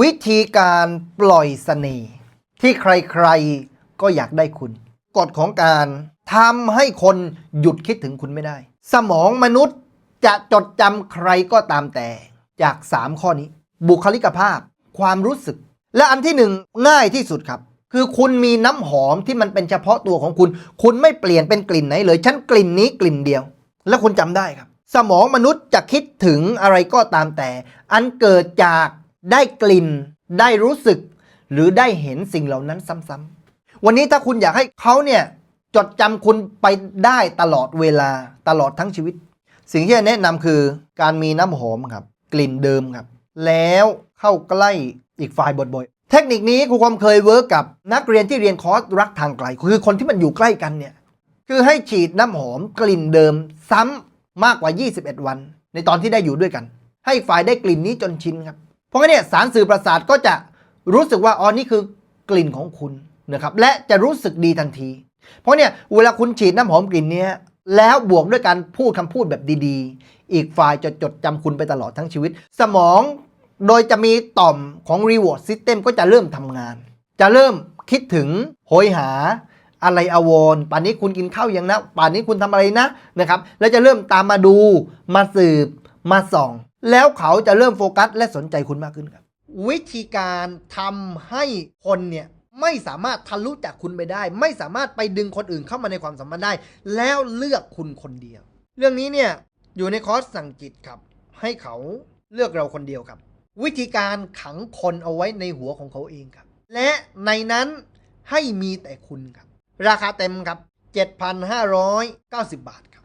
วิธีการปล่อยเสน่ห์ที่ใครๆก็อยากได้คุณ กฎของการทำให้คนหยุดคิดถึงคุณไม่ได้ สมองมนุษย์จะจดจำใครก็ตามแต่จาก 3 ข้อนี้ บุคลิกภาพ ความรู้สึก และอันที่หนึ่งง่ายที่สุดครับ คือคุณมีน้ำหอมที่มันเป็นเฉพาะตัวของคุณ คุณไม่เปลี่ยนเป็นกลิ่นไหนเลยฉันกลิ่นนี้กลิ่นเดียว และคุณจำได้ครับ สมองมนุษย์จะคิดถึงอะไรก็ตามแต่ อันเกิดจาก ได้กลิ่น ได้รู้สึก หรือได้เห็นสิ่งเหล่านั้นซ้ำๆ วันนี้ถ้าคุณอยากให้เขาเนี่ยจดจำคุณไปได้ตลอดเวลาตลอดทั้งชีวิต สิ่งที่จะแนะนำคือการมีน้ำหอมครับ กลิ่นเดิมครับ แล้วเข้าใกล้อีกฝ่ายบ่อยๆ เทคนิคนี้ครูความเคยเวิร์กกับนักเรียนที่เรียนคอร์สรักทางไกล คือคนที่มันอยู่ใกล้กันเนี่ยคือให้ฉีดน้ำหอมกลิ่นเดิมซ้ำมากกว่า 21 วัน ในตอนที่ได้อยู่ด้วยกัน ให้ฝ่ายได้กลิ่นนี้จนชินครับ เพราะงั้นเนี่ยสารสื่อประสาทก็จะรู้สึกว่าอ๋อนี่คือกลิ่นของคุณนะครับและจะรู้สึกดีทันที เพราะเนี่ยเวลาคุณฉีดน้ำหอมกลิ่นเนี้ยแล้วบวกด้วยการพูดคำพูดแบบดีๆ อีกฝ่ายจะจดจำคุณไปตลอดทั้งชีวิต สมองโดยจะมีต่อมของ reward system ก็จะเริ่มทำงาน จะเริ่มคิดถึงโหยหา อะไรอาวรป่านนี้คุณกินข้าวยังนะ ป่านนี้คุณทำอะไรนะนะครับ แล้วจะเริ่มตามมาดูมาสืบมาส่อง แล้วเขาจะเริ่มโฟกัสและสนใจคุณมากขึ้นครับ วิธีการทำให้คนเนี่ยไม่สามารถทะลุจากคุณไปได้ ไม่สามารถไปดึงคนอื่นเข้ามาในความสัมพันธ์ได้ แล้วเลือกคุณคนเดียว เรื่องนี้เนี่ยอยู่ในคอร์สสั่งจิตครับ ให้เขาเลือกเราคนเดียวครับ วิธีการขังคนเอาไว้ในหัวของเขาเองครับ และในนั้นให้มีแต่คุณครับ ราคาเต็มครับ 7,590 บาทครับ